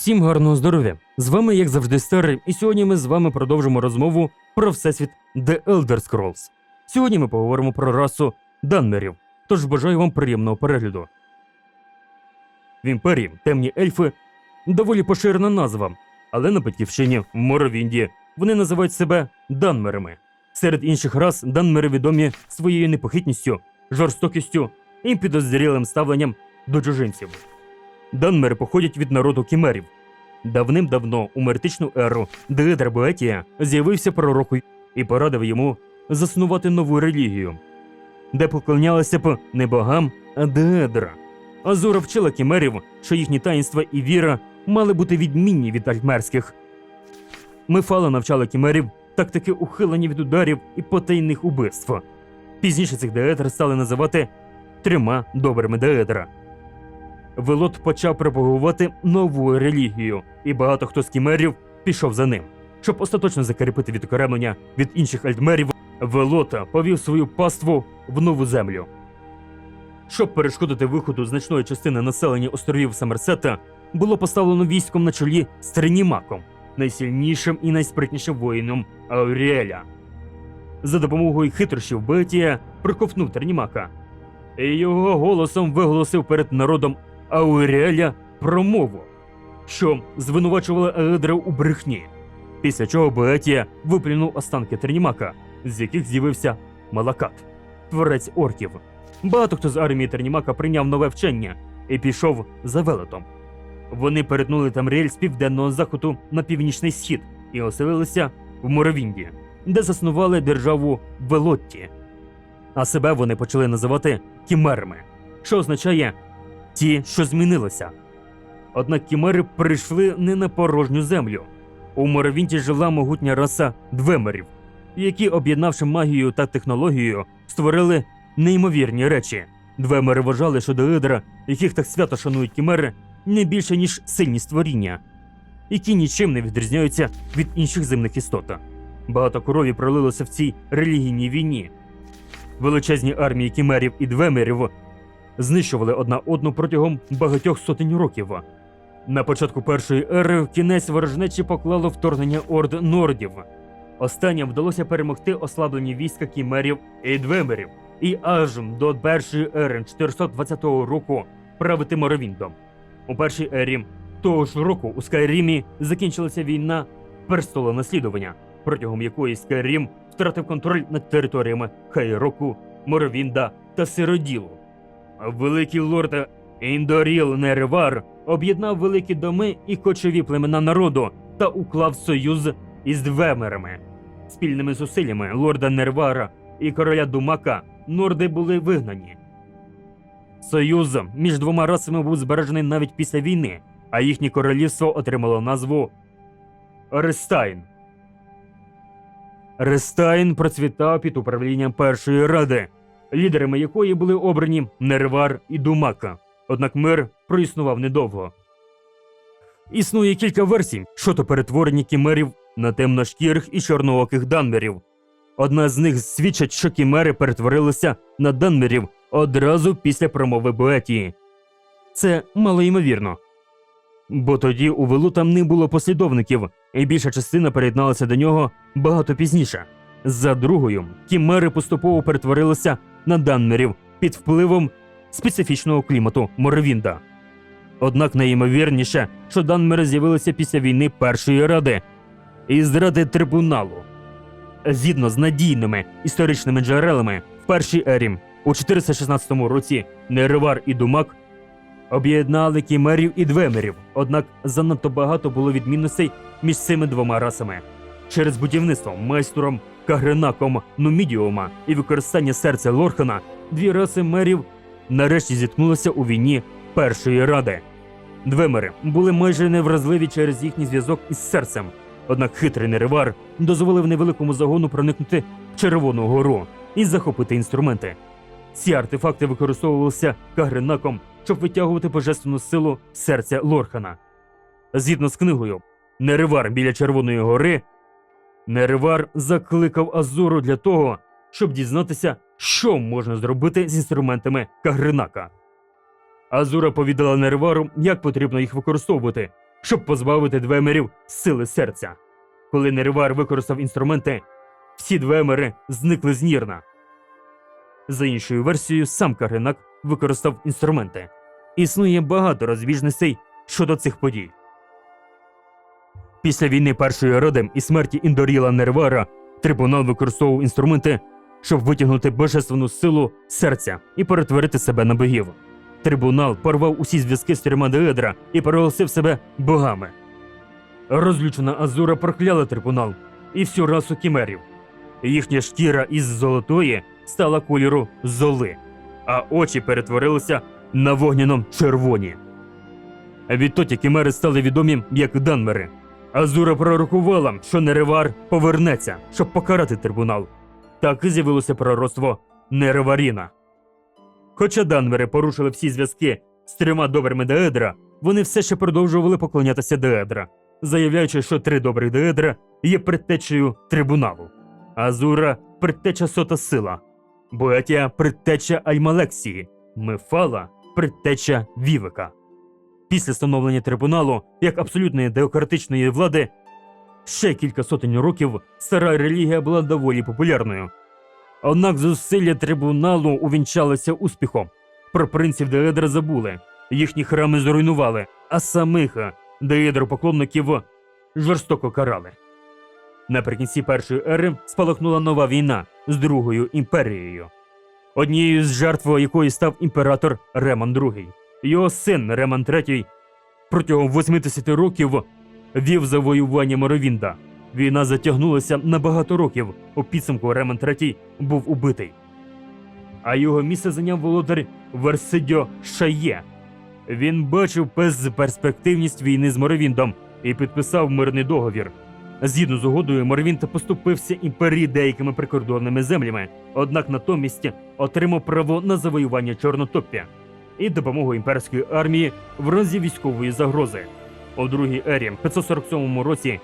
Всім гарного здоров'я! З вами, як завжди, старий, і сьогодні ми з вами продовжимо розмову про всесвіт The Elder Scrolls. Сьогодні ми поговоримо про расу Данмерів, тож бажаю вам приємного перегляду. В імперії темні ельфи доволі поширена назва, але на батьківщині в Моровінді вони називають себе данмерами. Серед інших рас данмери відомі своєю непохитністю, жорстокістю і підозрілим ставленням до чужинців. Данмери походять від народу кімерів. Давним-давно у меретичну еру Деедра Боетія з'явився пророк і порадив йому заснувати нову релігію, де поклонялися б не богам, а Деедра. Азура вчила кімерів, що їхні таїнства і віра мали бути відмінні від альтмерських. Мефала навчала кімерів тактики ухилення від ударів і потайних убивств. Пізніше цих деедр стали називати трьома добрими деедра. Велот почав пропагувати нову релігію, і багато хто з кімерів пішов за ним. Щоб остаточно закріпити відокремлення від інших альтмерів, Велота повів свою паству в нову землю. Щоб перешкодити виходу значної частини населення островів Самерсета, було поставлено військом на чолі з Тренімаком, найсильнішим і найспритнішим воїном Ауріеля. За допомогою хитрощів Бетія проковтнув Тренімака, і його голосом виголосив перед народом Ауріеля промову, що звинувачувала Аедра у брехні. Після чого Беетія виплюнув останки Тернімака, з яких з'явився Малакат, творець орків. Багато хто з армії Тернімака прийняв нове вчення і пішов за велетом. Вони перетнули Тамріель з південного заходу на північний схід і оселилися в Моровінді, де заснували державу Велотті. А себе вони почали називати кімерами, що означає ті, що змінилися. Однак кімери прийшли не на порожню землю. У Моровінті жила могутня раса двемерів, які, об'єднавши магію та технологію, створили неймовірні речі. Двемери вважали, що деидра, яких так свято шанують кімери, не більше ніж сильні створіння, які нічим не відрізняються від інших земних істот. Багато крові пролилося в цій релігійній війні. Величезні армії кімерів і двемерів знищували одна одну протягом багатьох сотень років. На початку першої ери кінець ворожнечі поклало вторгнення орд нордів. Останнім вдалося перемогти ослаблені війська кімерів і двемерів, і аж до першої ери 420 року правити Моровіндом. У першій ері того ж року у Скайрімі закінчилася війна престолонаслідування, протягом якої Скайрім втратив контроль над територіями Хайроку, Моровінда та Сироділу. Великий лорд Індоріл Нервар об'єднав великі доми і кочові племена народу та уклав союз із двемерами. Спільними зусиллями лорда Нервара і короля Думака норди були вигнані. Союз між двома расами був збережений навіть після війни, а їхнє королівство отримало назву Рестайн. Рестайн процвітав під управлінням Першої ради, лідерами якої були обрані Нервар і Думака. Однак мир проіснував недовго. Існує кілька версій щодо перетворення кімерів на темношкірих і чорнооких данмерів. Одна з них свідчить, що кімери перетворилися на данмерів одразу після промови Боетії. Це малоймовірно. Бо тоді у Велута не було послідовників, і більша частина приєдналася до нього багато пізніше. За другою, кімери поступово перетворилися на данмерів під впливом специфічного клімату Моровінда. Однак найімовірніше, що данмери з'явилися після війни Першої Ради і зради трибуналу. Згідно з надійними історичними джерелами, в першій ері у 416 році Неревар і Думак об'єднали кімерів і двемерів, однак занадто багато було відмінностей між цими двома расами. Через будівництво майстром Кагренаком Нумідіума і використання серця Лорхана дві раси мерів нарешті зіткнулися у війні Першої Ради. Двемери були майже невразливі через їхній зв'язок із серцем. Однак хитрий Неревар дозволив невеликому загону проникнути в Червону гору і захопити інструменти. Ці артефакти використовувалися Кагренаком, щоб витягувати божественну силу серця Лорхана. Згідно з книгою Неревар біля Червоної гори, Неревар закликав Азуру для того, щоб дізнатися, що можна зробити з інструментами Кагренака. Азура повідала Неревару, як потрібно їх використовувати, щоб позбавити двемерів сили серця. Коли Неривар використав інструменти, всі двемери зникли з Нірна. За іншою версією, сам Каргенак використав інструменти. Існує багато розбіжностей щодо цих подій. Після війни Першої Ради і смерті Індоріла Нервара трибунал використовував інструменти, щоб витягнути божественну силу серця і перетворити себе на богів. Трибунал порвав усі зв'язки з трьома Деедра і переголосив себе богами. Розлючена Азура прокляла трибунал і всю расу кімерів. Їхня шкіра із золотої стала кольору золи, а очі перетворилися на вогняно червоні. Відтоді кімери стали відомі як Данмери. Азура пророкувала, що Неревар повернеться, щоб покарати трибунал. Так і з'явилося пророцтво Нереваріна. Хоча Данмери порушили всі зв'язки з трьома добрими Деедра, вони все ще продовжували поклонятися Деедра, заявляючи, що три добрих Деедра є предтечею трибуналу. Азура предтеча сота сила, Боетія предтеча Альмалексії, Мефала предтеча Вівика. Після становлення трибуналу як абсолютної деократичної влади ще кілька сотень років стара релігія була доволі популярною. Однак зусилля трибуналу увінчалися успіхом. Про принців Деедра забули, їхні храми зруйнували, а самих Деедро-поклонників жорстоко карали. Наприкінці першої ери спалахнула нова війна з Другою імперією, однією з жертв якої став імператор Реман II. Його син Реман III протягом 80 років вів завоювання Моровінда. Війна затягнулася на багато років. У підсумку Реман III був убитий. А його місце зайняв володар Версидьо Шає. Він бачив безперспективність війни з Моровіндом і підписав мирний договір. Згідно з угодою, Моровінт поступився імперії деякими прикордонними землями, однак натомість отримав право на завоювання Чорнотоппя і допомогу імперської армії в разі військової загрози. У другій ері, 547 році,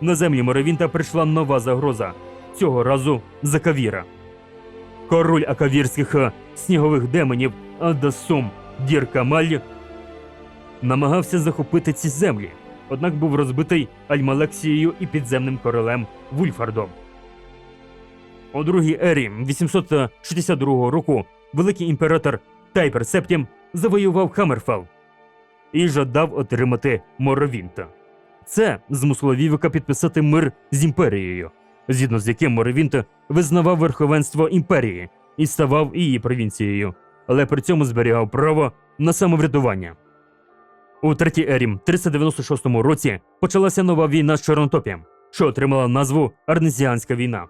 на землі Моровінта прийшла нова загроза цього разу Закавіра. Король акавірських е, снігових демонів Адасум Діркамаль намагався захопити ці землі, однак був розбитий Альмалексією і підземним королем Вульфардом. У другій ері 862 року великий імператор Тайпер Септім завоював Хаммерфелл і жадав отримати Моровінта. Це змусило Вівика підписати мир з імперією, згідно з яким Моровінт визнавав верховенство імперії і ставав її провінцією, але при цьому зберігав право на самоврядування. У третій ері, 396 році, почалася нова війна з Чорнотопієм, що отримала назву Арнезіанська війна.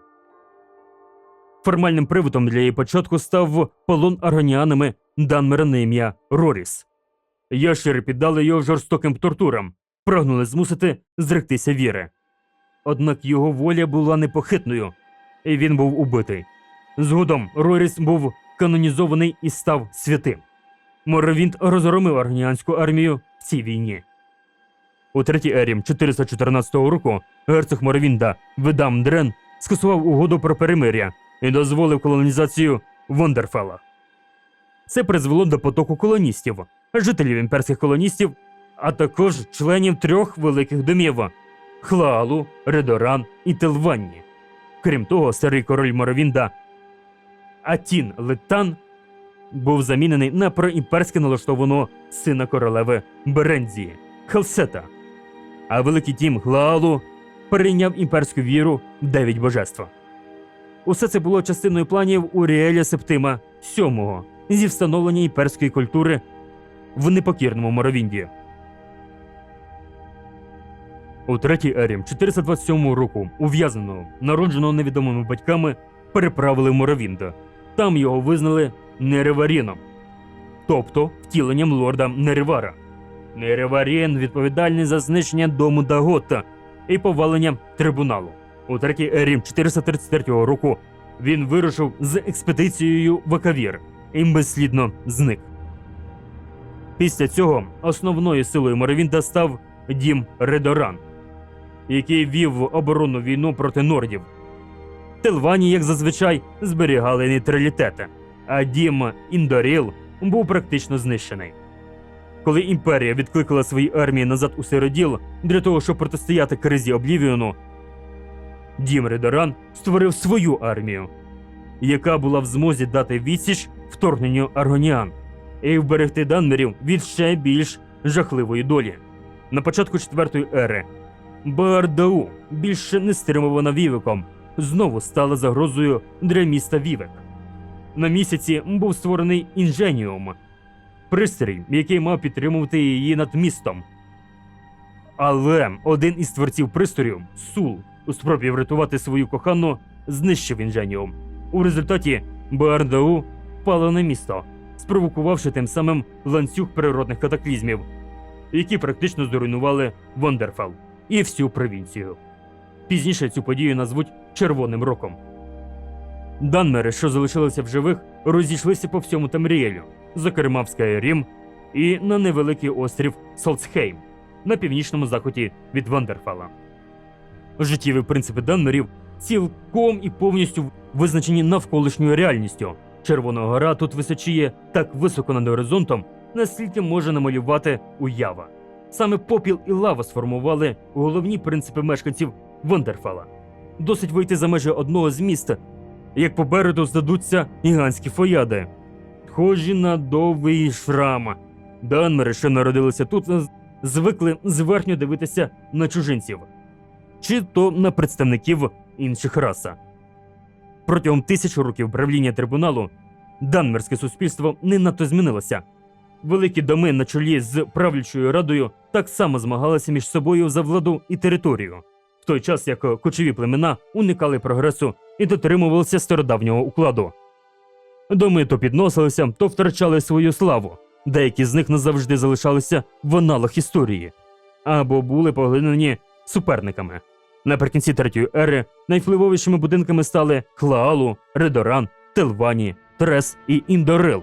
Формальним приводом для її початку став полон аргоніанами Данмера на ім'я Роріс. Ящери піддали його жорстоким тортурам, прагнули змусити зректися віри. Однак його воля була непохитною, і він був убитий. Згодом Роріс був канонізований і став святим. Моровінт розгромив аргоніанську армію в цій війні. У третій ері 414 року герцог Моровінда Видам Дрен скасував угоду про перемир'я і дозволив колонізацію Вондерфела. Це призвело до потоку колоністів, жителів імперських колоністів, а також членів трьох великих домів Хлаалу, Редоран і Телванні. Крім того, старий король Моровінда Атін Летан був замінений на проімперськи налаштованого сина королеви Берензії Хелсета. А великий тім Глаалу перейняв імперську віру дев'ять божества. Усе це було частиною планів Уріеля Септима VII зі встановлення імперської культури в непокірному Моровінді. У третій ері 427 року ув'язненого, народженого невідомими батьками, переправили в Моровінда. Там його визнали Нереваріном, тобто втіленням лорда Неревара. Нереварін відповідальний за знищення дому Дагота і повалення трибуналу. У третій ері 433 року він вирушив з експедицією в Акавір і безслідно зник. Після цього основною силою Моровінда став дім Редоран, який вів оборонну війну проти нордів. Телвані, як зазвичай, зберігали нейтралітет, а дім Індоріл був практично знищений. Коли імперія відкликала свої армії назад у Сироділ для того, щоб протистояти кризі Облівіону, Дім Редоран створив свою армію, яка була в змозі дати відсіч вторгненню аргоніан і вберегти данмерів від ще більш жахливої долі. На початку четвертої ери Баардау, більше не стримувана Вівиком, знову стала загрозою для міста Вівек. На місяці був створений інженіум, пристрій, який мав підтримувати її над містом. Але один із творців пристрою, Сул, у спробі врятувати свою кохану, знищив інженіум. У результаті Баардау впало на місто, спровокувавши тим самим ланцюг природних катаклізмів, які практично зруйнували Вондерфел і всю провінцію. Пізніше цю подію назвуть Червоним роком. Данмери, що залишилися в живих, розійшлися по всьому Тамріелю, зокрема в Скайрім і на невеликий острів Солцхейм на північному заході від Вандерфала. Життєві принципи Данмерів цілком і повністю визначені навколишньою реальністю. Червона гора тут височіє так високо над горизонтом, наскільки може намалювати уява. Саме попіл і лава сформували головні принципи мешканців Вондерфала. Досить вийти за межі одного з міст, як попереду здадуться гігантські фояди, схожі на довгий шрам. Данмери, що народилися тут, звикли зверхньо дивитися на чужинців, чи то на представників інших рас. Протягом тисяч років правління трибуналу данмерське суспільство не надто змінилося. Великі доми на чолі з правлячою радою так само змагалися між собою за владу і територію, в той час як кочові племена уникали прогресу і дотримувалися стародавнього укладу. Доми то підносилися, то втрачали свою славу. Деякі з них назавжди залишалися в аналах історії або були поглинені суперниками. Наприкінці третьої ери найвпливовішими будинками стали Хлаалу, Редоран, Телвані, Трес і Індорил.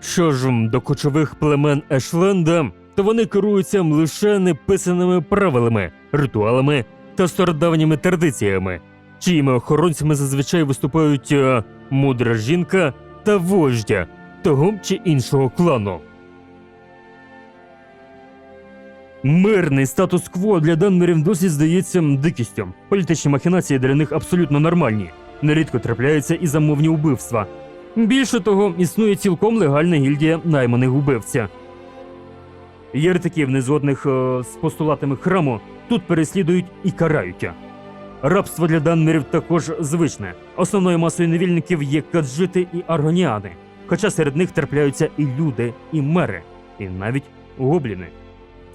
Що ж до кочових племен Ешленда, то вони керуються лише неписаними правилами, ритуалами та стародавніми традиціями, чиїми охоронцями зазвичай виступають е, мудра жінка та вождя того чи іншого клану. Мирний статус-кво для данмерів досі здається дикістю. Політичні махінації для них абсолютно нормальні. Нерідко трапляються і замовні вбивства. Більше того, існує цілком легальна гільдія найманих убивця. Єретиків незгодних е, з постулатами храму тут переслідують і карають. Рабство для данмерів також звичне. Основною масою невільників є каджити і аргоніани, хоча серед них трапляються і люди, і мери, і навіть гобліни.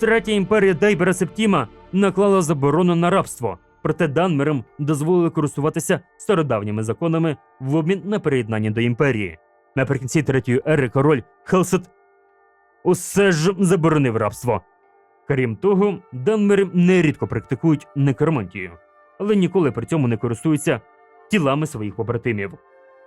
Третя імперія Дейбера Септіма наклала заборону на рабство, проте данмерам дозволили користуватися стародавніми законами в обмін на приєднання до імперії. Наприкінці третьої ери король Хелсет усе ж заборонив рабство. Крім того, данмери нерідко практикують некромантію, але ніколи при цьому не користуються тілами своїх побратимів.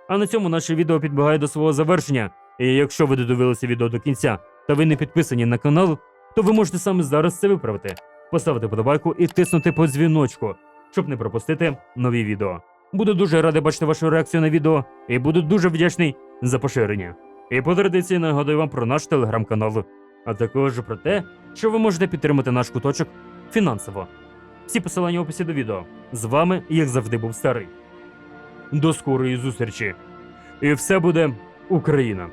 А на цьому наше відео підбігає до свого завершення. І якщо ви додивилися відео до кінця та ви не підписані на канал, то ви можете саме зараз це виправити, поставити подобайку і тиснути по дзвіночку, щоб не пропустити нові відео. Буду дуже радий бачити вашу реакцію на відео і буду дуже вдячний за поширення. І по традиції нагадую вам про наш телеграм-канал, а також про те, що ви можете підтримати наш куточок фінансово. Всі посилання в описі до відео. З вами, як завжди, був старий. До скорої зустрічі! І все буде Україна!